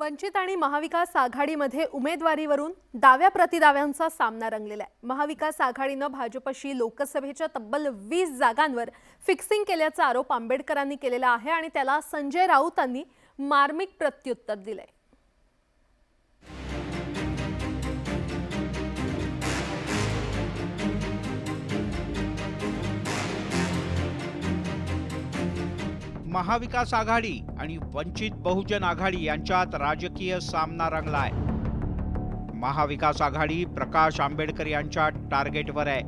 वंचित आणि महाविकास आघाडीमध्ये उमेदवारीवरून दाव्या प्रतिदाव्यांचा सामना रंगलेला आहे. महाविकास आघाडीनं भाजपशी लोकसभेच्या तब्बल वीस जागांवर फिक्सिंग केल्याचा आरोप आंबेडकरांनी केलेला आहे आणि त्याला संजय राऊतांनी मार्मिक प्रत्युत्तर दिलंय. महाविकास आघाडी आणि वंचित बहुजन आघाडी यांच्यात राजकीय सामना रंगलाय. महाविकास आघाडी प्रकाश आंबेडकर यांच्या टार्गेटवर आहे.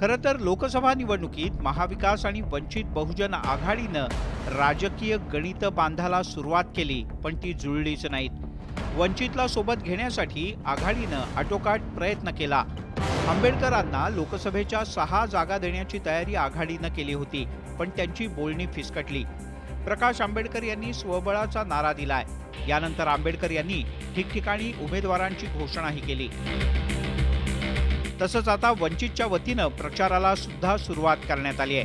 खरं तर लोकसभा निवडणुकीत महाविकास आणि वंचित बहुजन आघाडीनं राजकीय गणित बांधायला सुरुवात केली पण ती जुळलीच नाहीत. वंचितला सोबत घेण्यासाठी आघाडीनं आटोकाट प्रयत्न केला. आंबेडकरांना लोकसभेच्या सहा जागा देण्याची तयारी आघाडीनं केली होती पण त्यांची बोलणी फिसकटली. प्रकाश आंबेडकर यांनी स्वबळाचा नारा दिलाय. यानंतर आंबेडकर यांनी ठिकठिकाणी उमेदवारांची घोषणाही केली. तसंच आता वंचितच्या वतीनं प्रचाराला सुद्धा सुरुवात करण्यात आली आहे.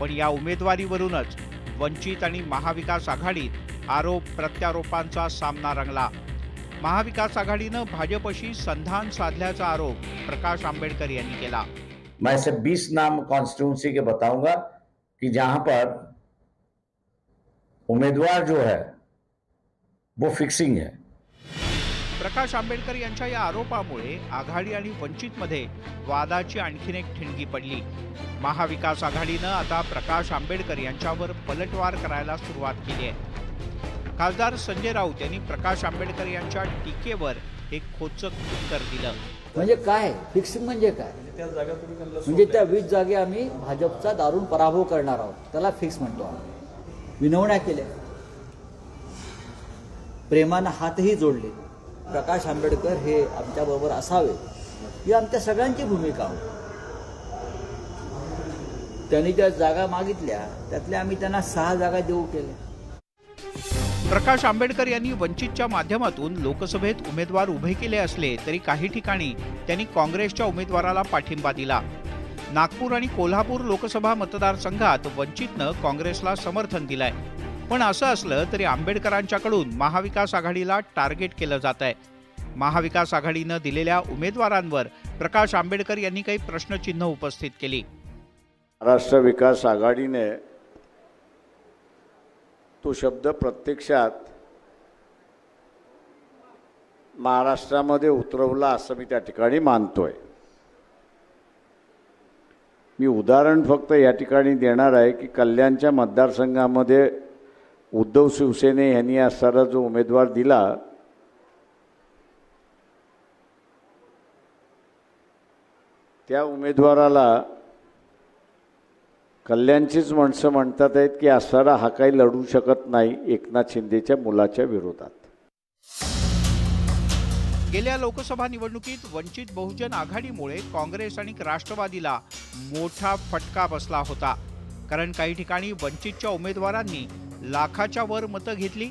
पण या उमेदवारीवरूनच वंचित आणि महाविकास आघाडीत आरोप प्रत्यारोपांचा सामना रंगला. महाविकास आघाडीनं भाजपशी संधान साधल्याचा आरोप प्रकाश आंबेडकर यांनी केला. मैं सिर्फ बीस नाम कॉन्स्टिट्यूंसी के बताऊंगा कि जहां पर उम्मीदवार जो है वो फिक्सिंग है। प्रकाश आंबेडकर यांच्या या आरोपामुळे आघाडी आणि वंचितमध्ये वादाची आणखीन एक ठिणगी पडली. महाविकास आघाडीनं आता प्रकाश आंबेडकर यांच्यावर पलटवार करायला सुरुवात केली आहे. खासदार संजय राऊत यांनी प्रकाश आंबेडकर यांच्या टीकेवर एक खोचक उत्तर दिलं. म्हणजे काय? फिक्सिंग म्हणजे काय? म्हणजे त्या वीस जागे आम्ही भाजपचा दारुण पराभव करणार आहोत. त्याला फिक्स म्हणतो आम्ही. विनवण्या केल्या. प्रेमानं हातही जोडले. प्रकाश आंबेडकर हे आमच्याबरोबर असावे. ही आमच्या सगळ्यांची भूमिका होती. त्यांनी ज्या जागा मागितल्या त्यातल्या आम्ही त्यांना सहा जागा देऊ केल्या. प्रकाश आंबेडकर यांनी वंचितच्या माध्यमातून लोकसभेत उमेदवार उभे केले असले तरी काही ठिकाणी त्यांनी काँग्रेसच्या उमेदवाराला पाठिंबा दिला. नागपूर आणि कोल्हापूर लोकसभा मतदारसंघात वंचितनं काँग्रेसला समर्थन दिलंय. पण असं असलं तरी आंबेडकरांच्याकडून महाविकास आघाडीला टार्गेट केलं जात आहे महाविकास आघाडीनं दिलेल्या उमेदवारांवर प्रकाश आंबेडकर यांनी काही प्रश्नचिन्ह उपस्थित केली. महाराष्ट्र विकास आघाडीने तो शब्द प्रत्यक्षात महाराष्ट्रामध्ये उतरवला असं मी त्या ठिकाणी मानतोय. मी उदाहरण फक्त या ठिकाणी देणार आहे की कल्याणच्या मतदारसंघामध्ये उद्धव शिवसेने यांनी असणारा जो उमेदवार दिला त्या उमेदवाराला कल्याणचीच माणसं म्हणतात आहेत की असारा हा काही लढू शकत नाही एकनाथ शिंदेच्या मुलाच्या विरोधात. गेल्या लोकसभा निवडणुकीत वंचित बहुजन आघाडीमुळे काँग्रेस आणि राष्ट्रवादीला मोठा फटका बसला होता. कारण काही ठिकाणी वंचितच्या उमेदवारांनी लाखाच्या वर मतं घेतली.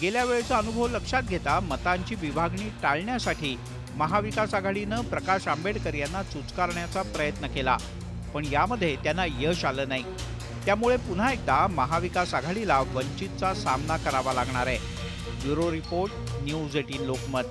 गेल्या वेळेचा अनुभव लक्षात घेता मतांची विभागणी टाळण्यासाठी महाविकास आघाडीनं प्रकाश आंबेडकर यांना चुचकारण्याचा प्रयत्न केला. पण यामध्ये त्यांना यश आलं नाही. त्यामुळे पुन्हा एकदा महाविकास आघाडीला वंचितचा सामना करावा लागणार आहे. Bureau report news eighteen Lokmat.